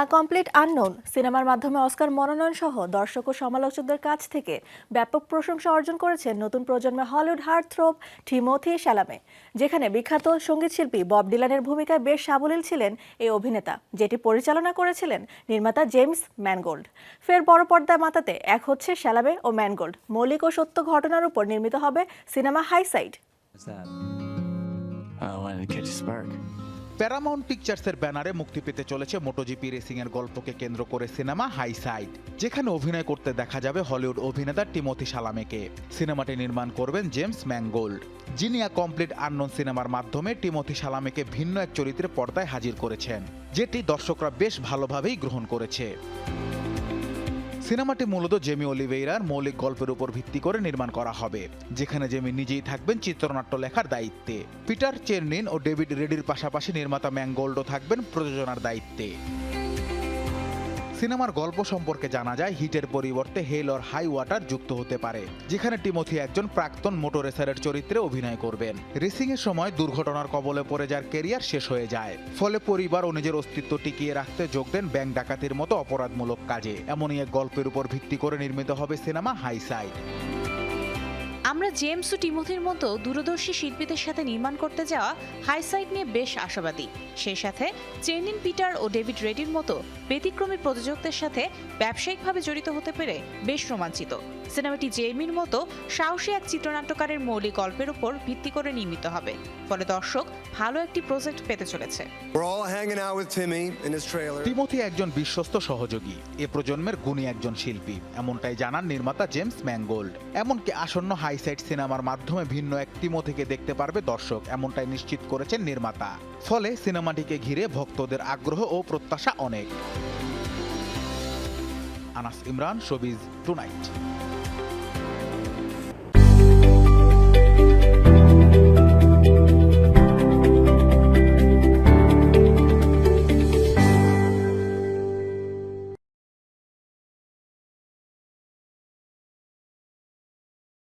A complete unknown সিনেমার মাধ্যমে Oscar মনোনয়ন সহ দর্শক ও সমালোচকদের কাছ থেকে ব্যাপক প্রশংসা অর্জন করেছেন নতুন প্রজন্মের হলিউড হার্ট থ্রোপ ঠিমোথি শ্যালামে, যেখানে বিখ্যাত সঙ্গীতশিল্পী বব ডিলানের ভূমিকায় বেশ সাবলীল ছিলেন এই অভিনেতা, যেটি পরিচালনা করেছিলেন নির্মাতা জেমস ম্যানগোল্ড ফের বড় পর্দায় মাতাতে এক হচ্ছে শ্যালামে ও ম্যানগোল্ড মৌলিক ও সত্য ঘটনার উপর নির্মিত হবে cinema Highside? I wanted to catch a spark. Paramount পিকচার্সের ব্যানারে মুক্তি পেতে চলেছে মোটোজিপি রেসিং এর গল্পকে কেন্দ্র করে সিনেমা হাই সাইড, যেখানে অভিনয় করতে দেখা যাবে হলিউড অভিনেতা টিমথি সালামেকে। সিনেমাটি নির্মাণ করবেন জেমস ম্যাঙ্গোল্ড যিনি আ কমপ্লিট আননোন সিনেমার মাধ্যমে টিমথি সালামেকে ভিন্ন এক চরিত্রে পর্দায় হাজির করেছেন, যেটি দর্শকরা বেশ ভালোভাবেই গ্রহণ করেছে। সিনেমাটি মূলত জেমি অলিভেইরার মৌলিক গল্পের উপর ভিত্তি করে নির্মাণ করা হবে, যেখানে জেমি নিজেই থাকবেন চিত্রনাট্য লেখার দায়িত্বে। পিটার চেরনিন ও ডেভিড রেডির পাশাপাশি নির্মাতা ম্যাঙ্গোল্ডও থাকবেন প্রযোজনার দায়িত্বে। সিনেমার গল্প সম্পর্কে জানা যায়, হিটের পরিবর্তে হেল অর হাই ওয়াটার যুক্ত হতে পারে, যেখানে টিমোথি একজন প্রাক্তন মোটরেসারের চরিত্রে অভিনয় করবেন। রেসিং এর সময় দুর্ঘটনার কবলে পড়ে যার কেরিয়ার শেষ হয়ে যায়। ফলে পরিবার ও নিজের অস্তিত্ব টিকিয়ে রাখতে যোগ দেন ব্যাংক ডাকাতির মতো অপরাধমূলক কাজে। এমনই এক গল্পের উপর ভিত্তি করে নির্মিত হবে সিনেমা হাই সাইড। আমরা জেমস ও টিমোথির মতো দূরদর্শী শিল্পীদের সাথে নির্মাণ করতে যাওয়া হাইসাইড নিয়ে বেশ আশাবাদী। সেই সাথে চেনিন পিটার ও ডেভিড রেডির মতো ব্যতিক্রমী প্রযোজকদের সাথে ব্যবসায়িকভাবে জড়িত হতে পেরে বেশ রোমাঞ্চিত। সিনেমাটি জেমির মতো সাহসী এক চিত্রনাট্যকারের মৌলিক গল্পের উপর ভিত্তি করে নির্মিত হবে। ফলে দর্শক ভালো একটি প্রজেক্ট পেতে চলেছে। We're all hanging out with Timmy in his trailer. Timothy একজন বিশ্বস্ত সহযোগী এ প্রজন্মের গুণী একজন শিল্পী এমনটাই জানান নির্মাতা জেমস ম্যাঙ্গোল্ড এমনকি আসন্ন হাইসাইড সিনেমার মাধ্যমে ভিন্ন এক টিমোথিকে দেখতে পারবে দর্শক, এমনটাই নিশ্চিত করেছেন নির্মাতা। ফলে সিনেমাটিকে ঘিরে ভক্তদের আগ্রহ ও প্রত্যাশা অনেক। Anas Imran, showbiz tonight.